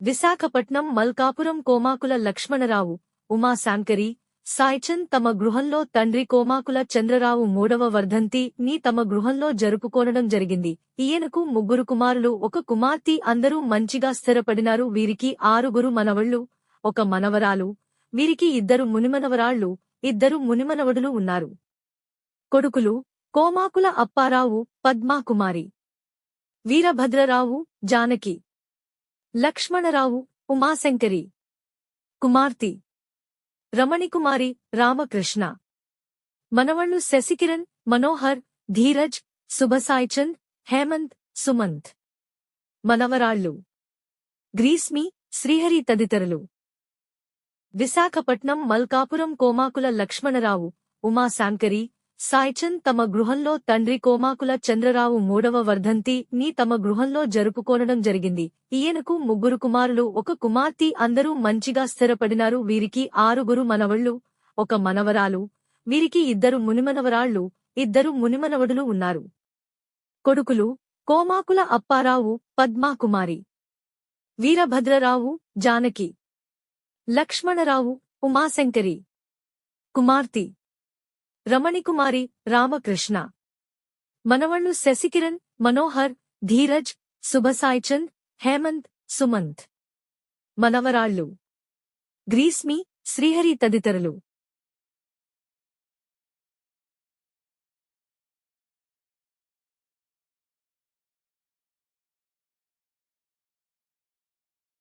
విశాఖపట్నం మల్కాపురం కోమాకుల లక్ష్మణరావు ఉమా శాంకరి సాయిచంద్ తమ గృహంలో తండ్రి కోమాకుల చంద్రరావు మూడవ వర్ధంతి ని తమ గృహంలో జరుపుకోనడం జరిగింది. ఈయనకు ముగ్గురు కుమారులు ఒక కుమార్తె అందరూ మంచిగా స్థిరపడినారు. వీరికి ఆరుగురు మనవళ్ళు ఒక మనవరాలు. వీరికి ఇద్దరు మునిమనవరాళ్ళు ఇద్దరు మునిమనవడులు ఉన్నారు. కొడుకులు కోమాకుల అప్పారావు పద్మాకుమారి. వీరభద్రరావు జానకి. లక్ష్మణరావు ఉమాశంకరి కుమార్తె రమణికుమారి రామకృష్ణ మనవళ్ళు శశికిరణ్ మనోహర్ ధీరజ్ శుభసాయిచంద్ హేమంత్ సుమంత్. మనవరాళ్ళు. గ్రీస్మి శ్రీహరి తదితరులు. విశాఖపట్నం మల్కాపురం కోమాకుల లక్ష్మణరావు ఉమాశాంకరి సాయిచంద్ తమ గృహంలో తండ్రి కోమాకుల చంద్రరావు మూడవ వర్ధంతి నీ తమ గృహంలో జరుపుకోనడం జరిగింది. ఈయనకు ముగ్గురు కుమారులు ఒక కుమార్తె అందరూ మంచిగా స్థిరపడినారు. వీరికి ఆరుగురు మనవళ్ళు ఒక మనవరాలు. వీరికి ఇద్దరు మునిమనవరాళ్ళు ఇద్దరు మునిమనవడులు ఉన్నారు. కొడుకులు కోమాకుల అప్పారావు పద్మాకుమారి. వీరభద్రరావు జానకి. లక్ష్మణరావు ఉమాశంకరి. కుమార్తె రమణికుమారి రామకృష్ణ. మనవళ్ళు శశికిరణ్ మనోహర్ ధీరజ్ శుభసాయిచంద్ హేమంత్ సుమంత్. మనవరాళ్ళు. గ్రీస్మి శ్రీహరి తదితరులు.